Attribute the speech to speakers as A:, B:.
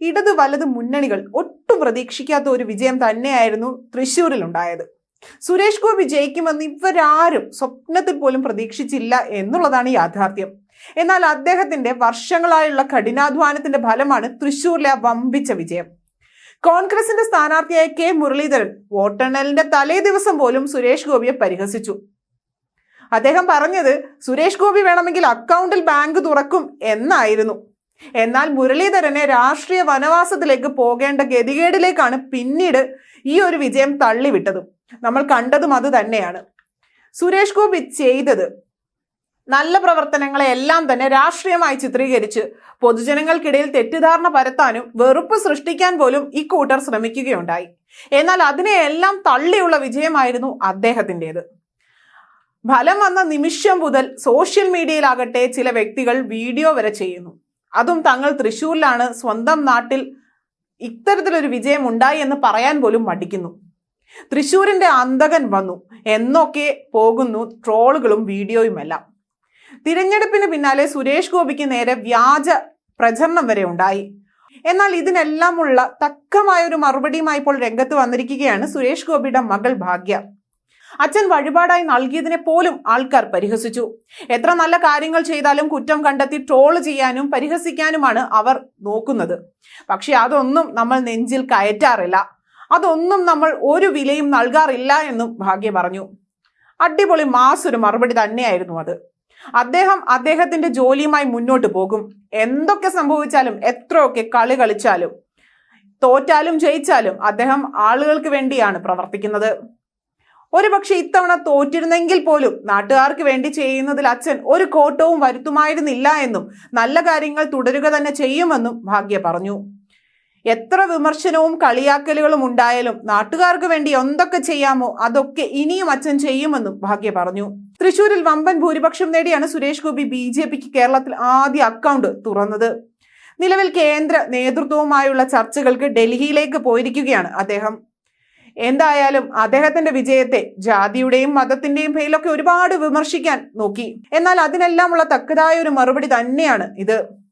A: ഇടത് വലത് മുന്നണികൾ ഒട്ടും പ്രതീക്ഷിക്കാത്ത ഒരു വിജയം തന്നെയായിരുന്നു തൃശ്ശൂരിൽ ഉണ്ടായത് സുരേഷ് ഗോപി ജയിക്കുമെന്ന് ഇവരാരും സ്വപ്നത്തിൽ പോലും പ്രതീക്ഷിച്ചില്ല എന്നുള്ളതാണ് യാഥാർത്ഥ്യം. എന്നാൽ അദ്ദേഹത്തിന്റെ വർഷങ്ങളായുള്ള കഠിനാധ്വാനത്തിന്റെ ഫലമാണ് തൃശ്ശൂരിലെ വമ്പിച്ച വിജയം. കോൺഗ്രസിന്റെ സ്ഥാനാർത്ഥിയായ കെ. മുരളീധരൻ വോട്ടെണ്ണലിന്റെ തലേ ദിവസം പോലും സുരേഷ് ഗോപിയെ പരിഹസിച്ചു. അദ്ദേഹം പറഞ്ഞത് സുരേഷ് ഗോപി വേണമെങ്കിൽ അക്കൗണ്ടിൽ ബാങ്ക് തുറക്കും എന്നായിരുന്നു. എന്നാൽ മുരളീധരനെ രാഷ്ട്രീയ വനവാസത്തിലേക്ക് പോകേണ്ട ഗതികേടിലേക്കാണ് പിന്നീട് ഈ ഒരു വിജയം തള്ളിവിട്ടതും. നമ്മൾ കണ്ടതും അത് തന്നെയാണ്. സുരേഷ് ഗോപി ചെയ്തത് നല്ല പ്രവർത്തനങ്ങളെ എല്ലാം തന്നെ രാഷ്ട്രീയമായി ചിത്രീകരിച്ച് പൊതുജനങ്ങൾക്കിടയിൽ തെറ്റിദ്ധാരണ പരത്താനും വെറുപ്പ് സൃഷ്ടിക്കാൻ പോലും ഇക്കൂട്ടർ ശ്രമിക്കുകയുണ്ടായി. എന്നാൽ അതിനെയെല്ലാം തള്ളിയുള്ള വിജയമായിരുന്നു അദ്ദേഹത്തിന്റെത്. ഫലം വന്ന നിമിഷം മുതൽ സോഷ്യൽ മീഡിയയിലാകട്ടെ ചില വ്യക്തികൾ വീഡിയോ വരെ ചെയ്യുന്നു. അതും തങ്ങൾ തൃശ്ശൂരിലാണ് സ്വന്തം നാട്ടിൽ ഇത്തരത്തിലൊരു വിജയം ഉണ്ടായി എന്ന് പറയാൻ പോലും മടിക്കുന്നു. തൃശ്ശൂരിന്റെ അന്തകൻ വന്നു. എന്നൊക്കെ പോകുന്നു ട്രോളുകളും വീഡിയോയുമെല്ലാം. തിരഞ്ഞെടുപ്പിന് പിന്നാലെ സുരേഷ് ഗോപിക്ക് നേരെ വ്യാജ പ്രചരണം വരെ ഉണ്ടായി. എന്നാൽ ഇതിനെല്ലാമുള്ള തക്കമായ ഒരു മറുപടിയുമായി ഇപ്പോൾ രംഗത്ത് വന്നിരിക്കുകയാണ് സുരേഷ് ഗോപിയുടെ മകൾ ഭാഗ്യ. അച്ഛൻ വഴിപാടായി നൽകിയതിനെ പോലും ആൾക്കാർ പരിഹസിച്ചു. എത്ര നല്ല കാര്യങ്ങൾ ചെയ്താലും കുറ്റം കണ്ടെത്തി ട്രോൾ ചെയ്യാനും പരിഹസിക്കാനുമാണ് അവർ നോക്കുന്നത്. പക്ഷെ അതൊന്നും നമ്മൾ നെഞ്ചിൽ കയറ്റാറില്ല. അതൊന്നും നമ്മൾ ഒരു വിലയും നൽകാറില്ല എന്നും ഭാഗ്യ പറഞ്ഞു. അടിപൊളി മാസ് ഒരു മറുപടി തന്നെയായിരുന്നു അത്. അദ്ദേഹം അദ്ദേഹത്തിന്റെ ജോലിയുമായി മുന്നോട്ട് പോകും. എന്തൊക്കെ സംഭവിച്ചാലും എത്രയൊക്കെ കളി കളിച്ചാലും തോറ്റാലും ജയിച്ചാലും അദ്ദേഹം ആളുകൾക്ക് വേണ്ടിയാണ് പ്രവർത്തിക്കുന്നത്. ഒരുപക്ഷെ ഇത്തവണ തോറ്റിരുന്നെങ്കിൽ പോലും നാട്ടുകാർക്ക് വേണ്ടി ചെയ്യുന്നതിൽ അച്ഛൻ ഒരു കോട്ടവും വരുത്തുമായിരുന്നില്ല എന്നും നല്ല കാര്യങ്ങൾ തുടരുക തന്നെ ചെയ്യുമെന്നും ഭാഗ്യ പറഞ്ഞു. എത്ര വിമർശനവും കളിയാക്കലുകളും ഉണ്ടായാലും നാട്ടുകാർക്ക് വേണ്ടി എന്തൊക്കെ ചെയ്യാമോ അതൊക്കെ ഇനിയും അച്ഛൻ ചെയ്യുമെന്നും ഭാഗ്യ പറഞ്ഞു. തൃശൂരിൽ വമ്പൻ ഭൂരിപക്ഷം നേടിയാണ് സുരേഷ് ഗോപി ബി ജെ പിക്ക് കേരളത്തിൽ ആദ്യ അക്കൗണ്ട് തുറന്നത്. നിലവിൽ കേന്ദ്ര നേതൃത്വവുമായുള്ള ചർച്ചകൾക്ക് ഡൽഹിയിലേക്ക് പോയിരിക്കുകയാണ് അദ്ദേഹം. എന്തായാലും അദ്ദേഹത്തിന്റെ വിജയത്തെ ജാതിയുടെയും മതത്തിന്റെയും പേരിലൊക്കെ ഒരുപാട് വിമർശിക്കാൻ നോക്കി. എന്നാൽ അതിനെല്ലാമുള്ള തക്കതായ ഒരു മറുപടി തന്നെയാണ് ഇത്.